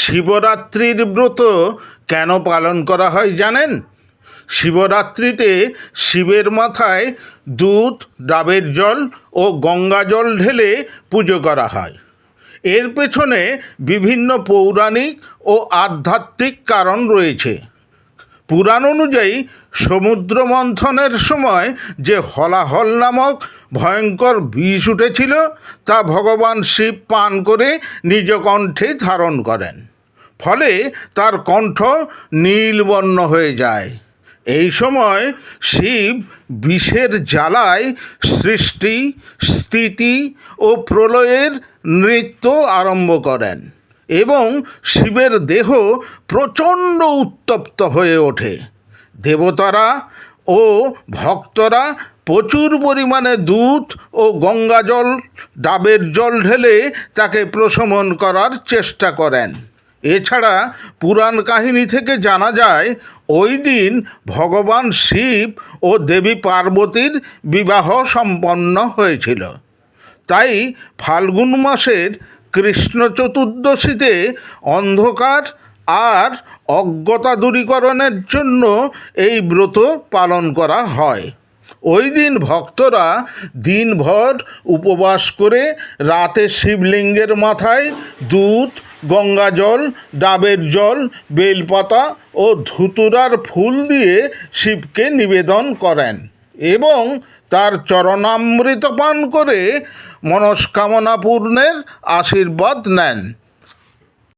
শিবরাত্রির ব্রত কেন পালন করা হয় জানেন? শিবরাত্রিতে শিবের মাথায় দুধ, ডাবের জল ও গঙ্গা জল ঢেলে পুজো করা হয়। এর পেছনে বিভিন্ন পৌরাণিক ও আধ্যাত্মিক কারণ রয়েছে। পুরাণ অনুযায়ী সমুদ্র মন্থনের সময় যে হলাহল নামক ভয়ঙ্কর বিষ উঠেছিল, তা ভগবান শিব পান করে নিজ কণ্ঠে ধারণ করেন। ফলে তার কণ্ঠ নীলবর্ণ হয়ে যায়। এই সময় শিব বিষের জ্বালায় সৃষ্টি, স্থিতি ও প্রলয়ের নৃত্য আরম্ভ করেন এবং শিবের দেহ প্রচণ্ড উত্তপ্ত হয়ে ওঠে। দেবতারা ও ভক্তরা প্রচুর পরিমাণে দুধ ও গঙ্গা জল ডাবের জল ঢেলে তাকে প্রশমন করার চেষ্টা করেন। এছাড়া পুরাণ কাহিনী থেকে জানা যায়, ওই দিন ভগবান শিব ও দেবী পার্বতীর বিবাহ সম্পন্ন হয়েছিল। তাই ফাল্গুন মাসের কৃষ্ণ চতুর্দশীতে অন্ধকার আর অজ্ঞতা দূরীকরণের জন্য এই ব্রত পালন করা হয়। ওই দিন ভক্তরা দিনভর উপবাস করে রাতে শিবলিঙ্গের মাথায় দুধ গঙ্গা জল, ডাবের জল, বেলপাতা ও ধুতুরার ফুল দিয়ে শিবকে নিবেদন করেন এবং তার চরণামৃত পান করে মনস্কামনা পূর্ণের আশীর্বাদ নেন।